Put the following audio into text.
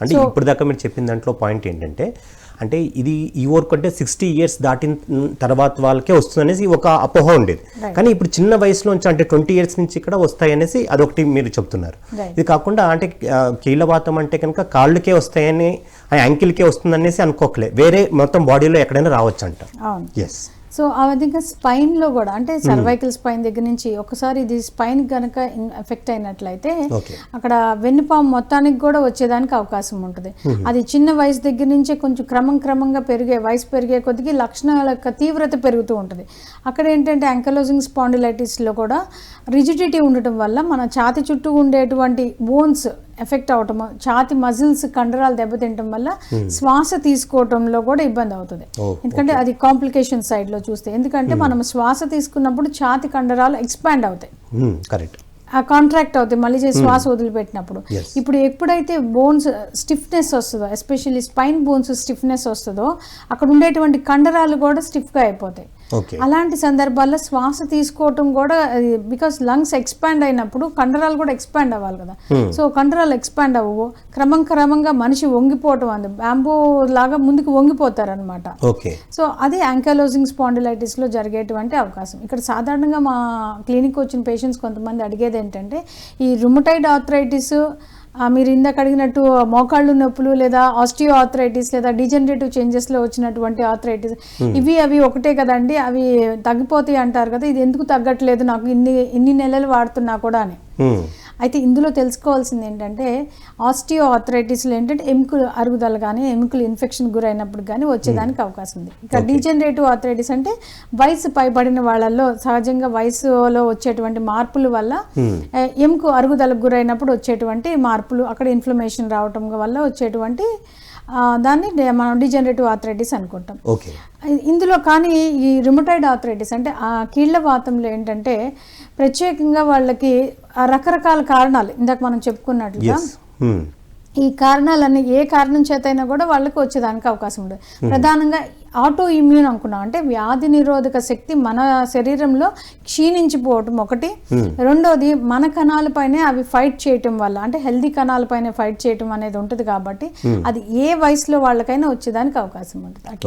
అంటే ఇప్పుడు దాకా మీరు చెప్పిన దాంట్లో పాయింట్ ఏంటంటే అంటే ఇది ఈ వర్క్ అంటే సిక్స్టీ ఇయర్స్ దాటిన తర్వాత వాళ్ళకే వస్తుంది అనేసి ఒక అపోహ ఉండేది. కానీ ఇప్పుడు చిన్న వయసులో నుంచి అంటే ట్వంటీ ఇయర్స్ నుంచి కూడా వస్తాయి అనేసి అదొకటి మీరు చెప్తున్నారు. ఇది కాకుండా అంటే ఆ, కీళ్ళవాతం అంటే కనుక కాళ్ళకే వస్తాయని ఆ యాంకిల్కే వస్తుంది అనేసి అనుకోకలే. వేరే మొత్తం బాడీలో ఎక్కడైనా రావచ్చు అంట ఎస్ సో ఆ విధంగా స్పైన్లో కూడా అంటే సర్వైకల్ స్పైన్ దగ్గర నుంచి ఒకసారి ఇది స్పైన్ కనుక ఎఫెక్ట్ అయినట్లయితే అక్కడ వెన్నుపాము మొత్తానికి కూడా వచ్చేదానికి అవకాశం ఉంటుంది. అది చిన్న వయసు దగ్గర నుంచే కొంచెం క్రమం క్రమంగా పెరిగే వయసు పెరిగే కొద్దికి లక్షణాల యొక్క తీవ్రత పెరుగుతూ ఉంటుంది. అక్కడ ఏంటంటే అంకలోజింగ్ స్పాండిలైటిస్లో కూడా రిజిడిటీ ఉండటం వల్ల మన ఛాతి చుట్టూ ఉండేటువంటి బోన్స్ ఎఫెక్ట్ అవటము ఛాతి మజిల్స్ కండరాలు దెబ్బతింటం వల్ల శ్వాస తీసుకోవటంలో కూడా ఇబ్బంది అవుతుంది. ఓ, ఎందుకంటే అది కాంప్లికేషన్ సైడ్లో చూస్తే. ఎందుకంటే మనం శ్వాస తీసుకున్నప్పుడు ఛాతి కండరాలు ఎక్స్పాండ్ అవుతాయి. కరెక్ట్ ఆ కాంట్రాక్ట్ అవుతాయి మళ్ళీ చేసి శ్వాస వదిలిపెట్టినప్పుడు. ఇప్పుడు ఎప్పుడైతే బోన్స్ స్టిఫ్నెస్ వస్తుందో ఎస్పెషల్లీ స్పైన్ బోన్స్ స్టిఫ్నెస్ వస్తుందో అక్కడ ఉండేటువంటి కండరాలు కూడా స్టిఫ్గా అయిపోతాయి. అలాంటి సందర్భాల్లో శ్వాస తీసుకోవటం కూడా బికాస్ లంగ్స్ ఎక్స్పాండ్ అయినప్పుడు కండరాలు కూడా ఎక్స్పాండ్ అవ్వాలి కదా. సో కండరాలు ఎక్స్పాండ్ అవ్వవు. క్రమం క్రమంగా మనిషి వంగిపోవటం అంది బ్యాంబూ లాగా ముందుకు వంగిపోతారనమాట సో అది యాంకలోజింగ్ స్పాండిలైటిస్లో జరిగేటువంటి అవకాశం. ఇక్కడ సాధారణంగా మా క్లినిక్ వచ్చిన పేషెంట్స్ కొంతమంది అడిగేది ఏంటంటే ఈ రుమటైడ్ ఆర్థరైటిస్ మీరు ఇందాక అడిగినట్టు మోకాళ్ళు నొప్పులు లేదా ఆస్టియో ఆర్థరైటిస్ లేదా డిజనరేటివ్ చేంజెస్లో వచ్చినటువంటి ఆర్థరైటిస్ ఇవి అవి ఒకటే కదండి. అవి తగ్గిపోతాయి అంటారు కదా. ఇది ఎందుకు తగ్గట్లేదు? నాకు ఇన్ని ఇన్ని నెలలు వాడుతున్నా కూడా అని. అయితే ఇందులో తెలుసుకోవాల్సింది ఏంటంటే ఆస్టియో ఆర్థరైటిస్లో ఏంటంటే ఎముకలు అరుగుదల కానీ ఎముకలు ఇన్ఫెక్షన్ గురైనప్పుడు కానీ వచ్చేదానికి అవకాశం ఉంది. ఇక డీజనరేటివ్ ఆర్థరైటిస్ అంటే వయసు పైబడిన వాళ్ళల్లో సహజంగా వయసులో వచ్చేటువంటి మార్పుల వల్ల ఏ, ఎముక అరుగుదలకు గురైనప్పుడు వచ్చేటువంటి మార్పులు అక్కడ ఇన్ఫ్లమేషన్ రావటం వల్ల వచ్చేటువంటి దాన్ని మనం డిజనరేటివ్ ఆర్థరైటిస్ అనుకుంటాం. ఇందులో కానీ ఈ రుమటైడ్ ఆర్థరైటిస్ అంటే ఆ కీళ్ళ వాతంలో ఏంటంటే ప్రత్యేకంగా వాళ్ళకి రకరకాల కారణాలు ఇందాక మనం చెప్పుకున్నట్లుగా ఎస్ ఈ కారణాలన్నీ ఏ కారణం చేతైనా కూడా వాళ్ళకి వచ్చేదానికి అవకాశం ఉంటుంది ప్రధానంగా ఆటో ఇమ్యూన్ అనుకున్నాం. అంటే వ్యాధి నిరోధక శక్తి మన శరీరంలో క్షీణించిపోవటం ఒకటి. రెండోది మన కణాలపైనే అవి ఫైట్ చేయటం వల్ల అంటే హెల్దీ కణాలపైనే ఫైట్ చేయటం అనేది ఉంటుంది కాబట్టి అది ఏ వయసులో వాళ్ళకైనా వచ్చేదానికి అవకాశం ఉంటుంది.